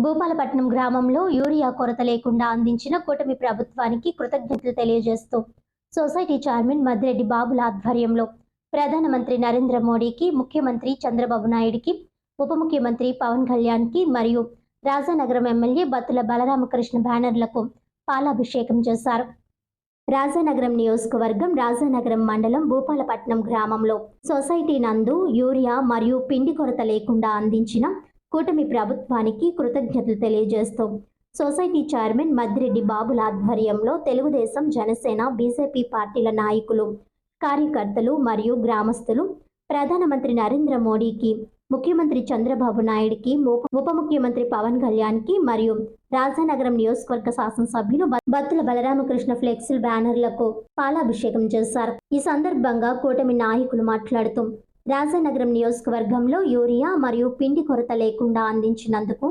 భూపాలపట్నం గ్రామంలో యూరియా కొరత లేకుండా అందించిన కూటమి ప్రభుత్వానికి కృతజ్ఞతలు తెలియజేస్తూ సొసైటీ చైర్మన్ మద్రెడ్డి బాబుల ఆధ్వర్యంలో ప్రధానమంత్రి నరేంద్ర మోడీకి ముఖ్యమంత్రి చంద్రబాబు నాయుడికి ఉప ముఖ్యమంత్రి పవన్ కళ్యాణ్కి మరియు రాజానగరం ఎమ్మెల్యే బత్తుల బలరామకృష్ణ బ్యానర్లకు పాలాభిషేకం చేశారు. రాజానగరం నియోజకవర్గం రాజానగరం మండలం భూపాలపట్నం గ్రామంలో సొసైటీ నందు యూరియా మరియు పిండి కొరత లేకుండా అందించిన కూటమి ప్రభుత్వానికి కృతజ్ఞతలు తెలియజేస్తూ సొసైటీ చైర్మన్ మద్దిరెడ్డి బాబుల ఆధ్వర్యంలో తెలుగుదేశం జనసేన బీజేపీ పార్టీల నాయకులు కార్యకర్తలు మరియు గ్రామస్తులు ప్రధానమంత్రి నరేంద్ర మోడీకి ముఖ్యమంత్రి చంద్రబాబు నాయుడికి ఉప ఉప ముఖ్యమంత్రి పవన్ కళ్యాణ్కి మరియు రాజానగరం నియోజకవర్గ శాసనసభ్యులు బత్తుల బలరామకృష్ణ ఫ్లెక్సిల్ బ్యానర్లకు పాలాభిషేకం చేశారు. ఈ సందర్భంగా కూటమి నాయకులు మాట్లాడుతూ రాజానగరం నియోజకవర్గంలో యూరియా మరియు పిండి కొరత లేకుండా అందించినందుకు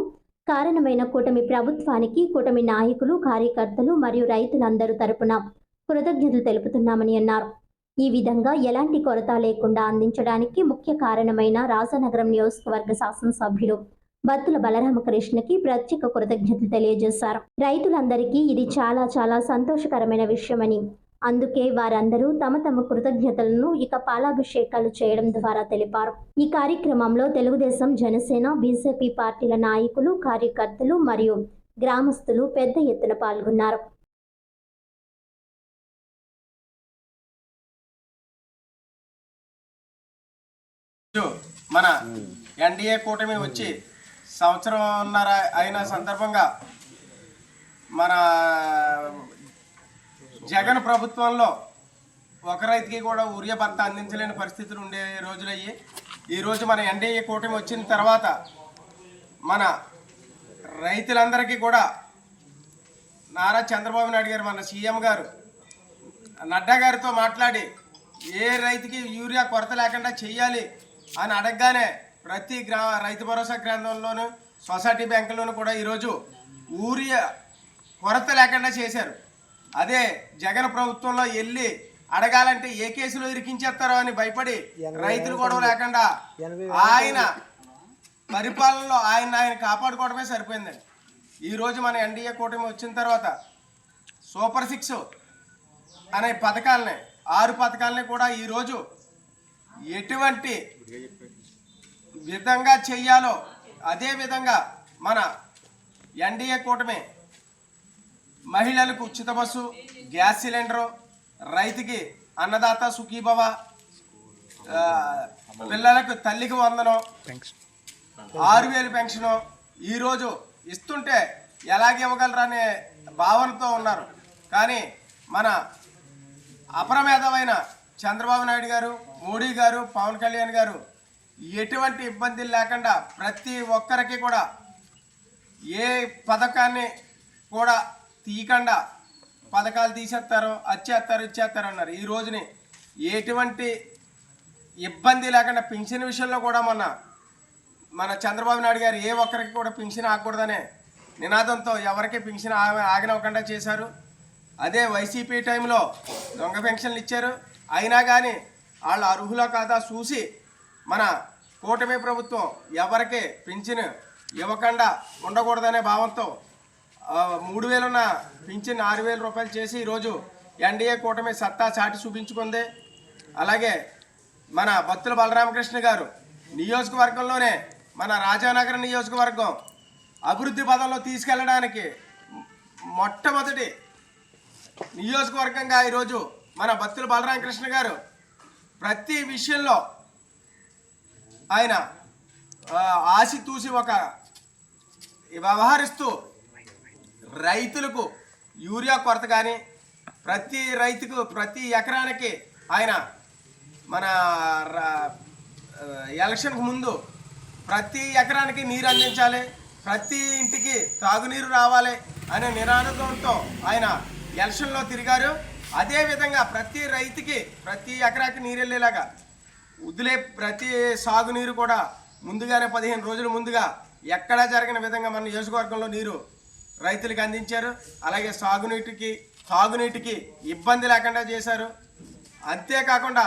కారణమైన కూటమి ప్రభుత్వానికి కూటమి నాయకులు కార్యకర్తలు మరియు రైతులందరూ తరపున కృతజ్ఞతలు తెలుపుతున్నామని అన్నారు. ఈ విధంగా ఎలాంటి కొరత లేకుండా అందించడానికి ముఖ్య కారణమైన రాజానగరం నియోజకవర్గ శాసనసభ్యులు బత్తుల బలరామకృష్ణకి ప్రత్యేక కృతజ్ఞతలు తెలియజేశారు. రైతులందరికీ ఇది చాలా చాలా సంతోషకరమైన విషయమని అందుకే వారందరూ తమ తమ కృతజ్ఞతలను ఇక పాలాభిషేకాలు చేయడం ద్వారా తెలిపారు. ఈ కార్యక్రమంలో తెలుగుదేశం జనసేన బీజేపీ పార్టీల నాయకులు కార్యకర్తలు మరియు గ్రామస్తులు పెద్ద ఎత్తున పాల్గొన్నారు. మన ఎన్డీఏ కూటమి వచ్చి సంవత్సరంన్నర అయిన సందర్భంగా మన జగన్ ప్రభుత్వంలో ఒక రైతుకి కూడా ఉరియ భర్త అందించలేని పరిస్థితులు ఉండే రోజులయ్యి ఈరోజు మన ఎన్డీఏ కూటమి వచ్చిన తర్వాత మన రైతులందరికీ కూడా నారా చంద్రబాబు నాయుడు గారు మన సీఎం గారు నడ్డా గారితో మాట్లాడి ఏ రైతుకి యూరియా కొరత లేకుండా చేయాలి అని అడగగానే ప్రతి గ్రా రైతు భరోసా కేంద్రంలోనూ సొసైటీ బ్యాంకుల్లోనూ కూడా ఈరోజు యూరియా కొరత లేకుండా చేశారు. అదే జగన్ ప్రభుత్వంలో వెళ్ళి అడగాలంటే ఏ కేసులో ఇరికించేస్తారో అని భయపడి రైతులు గొడవ లేకుండా ఆయన పరిపాలనలో ఆయన ఆయన కాపాడుకోవడమే సరిపోయిందండి. ఈరోజు మన ఎన్డీఏ కూటమి వచ్చిన తర్వాత సూపర్ సిక్స్ అనే పథకాలని ఆరు పథకాలని కూడా ఈరోజు ఎటువంటి విధంగా చెయ్యాలో అదే విధంగా మన ఎన్డీఏ కూటమి మహిళలకు ఉచిత బస్సు గ్యాస్ సిలిండరు రైతుకి అన్నదాత సుఖీభవ పిల్లలకు తల్లికి వందనం ఆరు వేలు పెన్షను ఈరోజు ఇస్తుంటే ఎలాగ ఇవ్వగలరు అనే భావనతో ఉన్నారు. కానీ మన అపరమేధమైన చంద్రబాబు నాయుడు గారు మోడీ గారు పవన్ కళ్యాణ్ గారు ఎటువంటి ఇబ్బందులు లేకుండా ప్రతి ఒక్కరికి కూడా ఏ పథకాన్ని కూడా తీయకుండా పథకాలు తీసేస్తారో వచ్చేస్తారు ఇచ్చేస్తారు అన్నారు. ఈ రోజుని ఎటువంటి ఇబ్బంది లేకుండా పెన్షన్ విషయంలో కూడా మొన్న మన చంద్రబాబు నాయుడు గారు ఏ ఒక్కరికి కూడా పెన్షన్ ఆగకూడదనే నినాదంతో ఎవరికి పెన్షన్ ఆగినవ్వకుండా ఆగనివ్వకుండా చేశారు. అదే వైసీపీ టైంలో దొంగ పెన్షన్లు ఇచ్చారు. అయినా కానీ వాళ్ళు అర్హుల కాదా చూసి మన కూటమి ప్రభుత్వం ఎవరికి పెన్షన్ ఇవ్వకుండా ఉండకూడదనే భావంతో మూడు వేలున్న పింఛన్ ఆరు వేల రూపాయలు చేసి ఈరోజు ఎన్డీఏ కూటమి సత్తా చాటి చూపించుకుంది. అలాగే మన భక్తుల బలరామకృష్ణ గారు నియోజకవర్గంలోనే మన రాజానగర నియోజకవర్గం అభివృద్ధి పదంలో తీసుకెళ్ళడానికి మొట్టమొదటి నియోజకవర్గంగా ఈరోజు మన భక్తుల బలరామకృష్ణ గారు ప్రతి విషయంలో ఆయన ఆశితూసి ఒక వ్యవహరిస్తూ రైతులకు యూరియా కొరత కానీ ప్రతి రైతుకు ప్రతి ఎకరానికి ఆయన మన ఎలక్షన్కు ముందు ప్రతి ఎకరానికి నీరు అందించాలి ప్రతి ఇంటికి తాగునీరు రావాలి అనే నినాదంతో ఆయన ఎలక్షన్లో తిరిగారు. అదేవిధంగా ప్రతి రైతుకి ప్రతి ఎకరాకి నీరు వెళ్ళేలాగా వదిలే ప్రతి సాగునీరు కూడా ముందుగానే పదిహేను రోజుల ముందుగా ఎక్కడా జరిగిన విధంగా మన నియోజకవర్గంలో నీరు రైతులకు అందించారు. అలాగే సాగునీటికి తాగునీటికి ఇబ్బంది లేకుండా చేశారు. అంతేకాకుండా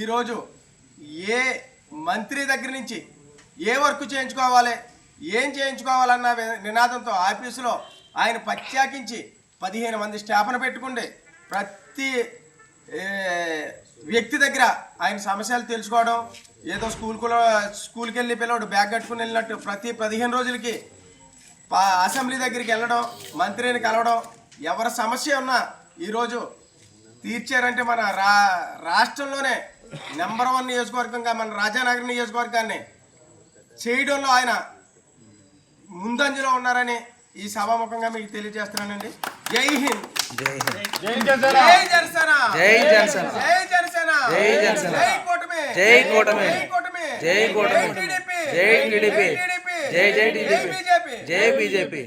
ఈరోజు ఏ మంత్రి దగ్గర నుంచి ఏ వర్క్ చేయించుకోవాలి ఏం చేయించుకోవాలన్న నినాదంతో ఆఫీసులో ఆయన ప్రత్యేకించి పదిహేను మంది స్టాఫ్ను పెట్టుకుండి ప్రతి వ్యక్తి దగ్గర ఆయన సమస్యలు తెలుసుకోవడం ఏదో స్కూల్కు స్కూల్కి వెళ్ళి పిల్లవాడు బ్యాగ్ కట్టుకుని వెళ్ళినట్టు ప్రతి పదిహేను రోజులకి అసెంబ్లీ దగ్గరికి వెళ్ళడం మంత్రిని కలవడం ఎవరి సమస్య ఉన్నా ఈరోజు తీర్చారంటే మన రా రాష్ట్రంలోనే నెంబర్ వన్ నియోజకవర్గంగా మన రాజానగర్ నియోజకవర్గాన్ని చేయడంలో ఆయన ముందంజలో ఉన్నారని ఈ సభాముఖంగా మీకు తెలియజేస్తున్నానండి. జై హింద్. జై జనసేన. జై జనసేన. జై జనసేన. జై జనసేన. జై కూటమి జై కూటమి. జై కూటమి. జై కూటమి. జై టీడీపీ. జై టీడీపీ. జై టీడీపీ. జై జై జై టీడీపీ బీజేపీ జై బీజేపీ